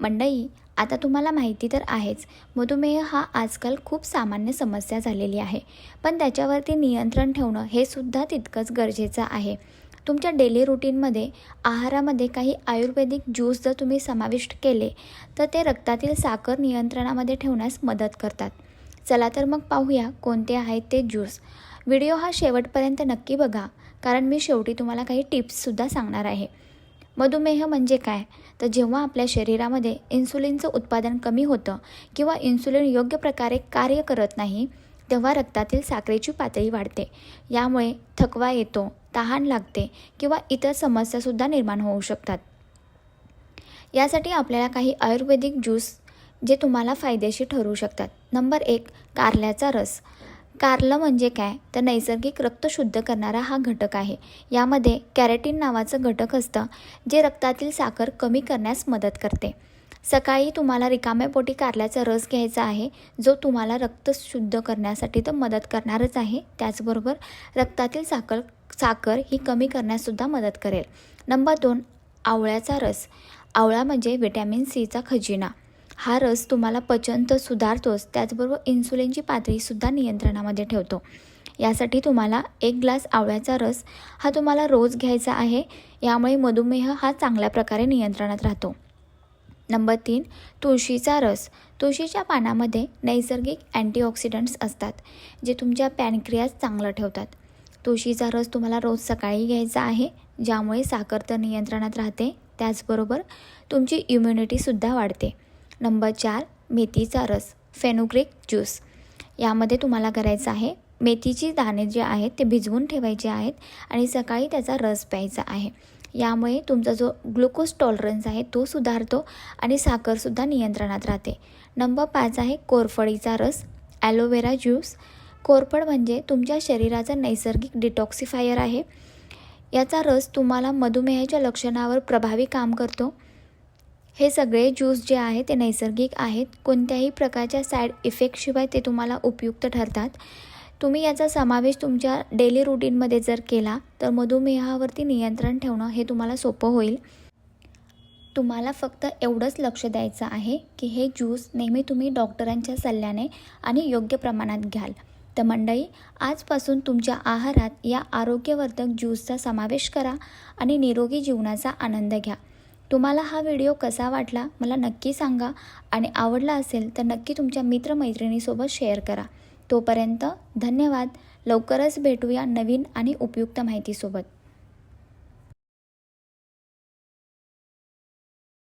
मंडई आता तुम्हाला माहिती तर आहेच. मधुमेह हा आजकाल खूप सामान्य समस्या झालेली आहे. पण त्याच्यावरती नियंत्रण ठेवणं हे सुद्धा तितकंच गरजेचं आहे. तुमच्या डेली रुटीनमध्ये आहारामध्ये काही आयुर्वेदिक ज्यूस जर तुम्ही समाविष्ट केले तर ते रक्तातील साखर नियंत्रणामध्ये ठेवण्यास मदत करतात. चला तर मग पाहूया कोणते आहेत ते ज्यूस. व्हिडिओ हा शेवटपर्यंत नक्की बघा कारण मी शेवटी तुम्हाला काही टिप्ससुद्धा सांगणार आहे. मधुमेह म्हणजे काय? तर जेव्हा आपल्या शरीरामध्ये इन्सुलिनचं उत्पादन कमी होतं किंवा इन्सुलिन योग्य प्रकारे कार्य करत नाही तेव्हा रक्तातील साखरेची पातळी वाढते. यामुळे थकवा येतो तहान लागते किंवा इतर समस्यासुद्धा निर्माण होऊ शकतात. यासाठी आपल्याला काही आयुर्वेदिक ज्यूस जे तुम्हाला फायदेशीर ठरू शकतात. नंबर एक कारल्याचा रस. कारलं म्हणजे काय? तर नैसर्गिक रक्त शुद्ध करणारा हा घटक आहे. यामध्ये कॅरेटीन नावाचं घटक असतं जे रक्तातील साखर कमी करण्यास मदत करते. सकाळी तुम्हाला रिकाम्या पोटी कारल्याचा रस घ्यायचा आहे जो तुम्हाला रक्त शुद्ध करण्यासाठी तर मदत करणारच आहे. त्याचबरोबर रक्तातील साखर साखर ही कमी करण्याससुद्धा मदत करेल. नंबर दोन आवळ्याचा रस. आवळा म्हणजे व्हिटॅमिन सीचा खजिना. हा रस तुम्हाला पचन तर सुधारतोच त्याचबरोबर इन्सुलिनची पातळीसुद्धा नियंत्रणामध्ये ठेवतो. यासाठी तुम्हाला एक ग्लास आवळ्याचा रस हा तुम्हाला रोज घ्यायचा आहे यामुळे मधुमेह हा चांगल्या प्रकारे नियंत्रणात राहतो. नंबर तीन तुळशीचा रस. तुळशीच्या पानामध्ये नैसर्गिक अँटीऑक्सिडंट्स असतात जे तुमच्या पॅनक्रियास चांगलं ठेवतात. तुळशीचा रस तुम्हाला रोज सकाळी घ्यायचा आहे ज्यामुळे साखर तर नियंत्रणात राहते त्याचबरोबर तुमची इम्युनिटीसुद्धा वाढते. नंबर चार मेथीचा रस फेनुग्रिक ज्यूस. यामध्ये तुम्हाला करायचं आहे मेथीची दाणे जे आहेत ते भिजवून ठेवायचे आहेत आणि सकाळी त्याचा रस प्यायचा आहे. यामुळे तुमचा जो ग्लुकोज टॉलरन्स आहे तो सुधारतो आणि साखरसुद्धा नियंत्रणात राहते. नंबर पाच आहे कोरफडीचा रस ॲलोवेरा ज्यूस. कोरफड म्हणजे तुमच्या शरीराचा नैसर्गिक डिटॉक्सिफायर आहे. याचा रस तुम्हाला मधुमेहाच्या लक्षणावर प्रभावी काम करतो. हे सगळे ज्यूस जे आहे ते नैसर्गिक आहेत. कोणत्याही प्रकारच्या साईड इफेक्टशिवाय ते तुम्हाला उपयुक्त ठरतात. तुम्ही याचा समावेश तुमच्या डेली रुटीनमध्ये जर केला तर मधुमेहावरती नियंत्रण ठेवणं हे तुम्हाला सोपं होईल. तुम्हाला फक्त एवढंच लक्ष द्यायचं आहे की हे ज्यूस नेहमी तुम्ही डॉक्टरांच्या सल्ल्याने आणि योग्य प्रमाणात घ्याल. तर मंडळी आजपासून तुमच्या आहारात या आरोग्यवर्धक ज्यूसचा समावेश करा आणि निरोगी जीवनाचा आनंद घ्या. तुम्हाला हा व्हिडिओ कसा वाटला मला नक्की सांगा आणि आवडला असेल तर नक्की तुमच्या मित्रमैत्रिणीसोबत शेअर करा. तोपर्यंत धन्यवाद. लवकरच भेटूया नवीन आणि उपयुक्त माहितीसोबत.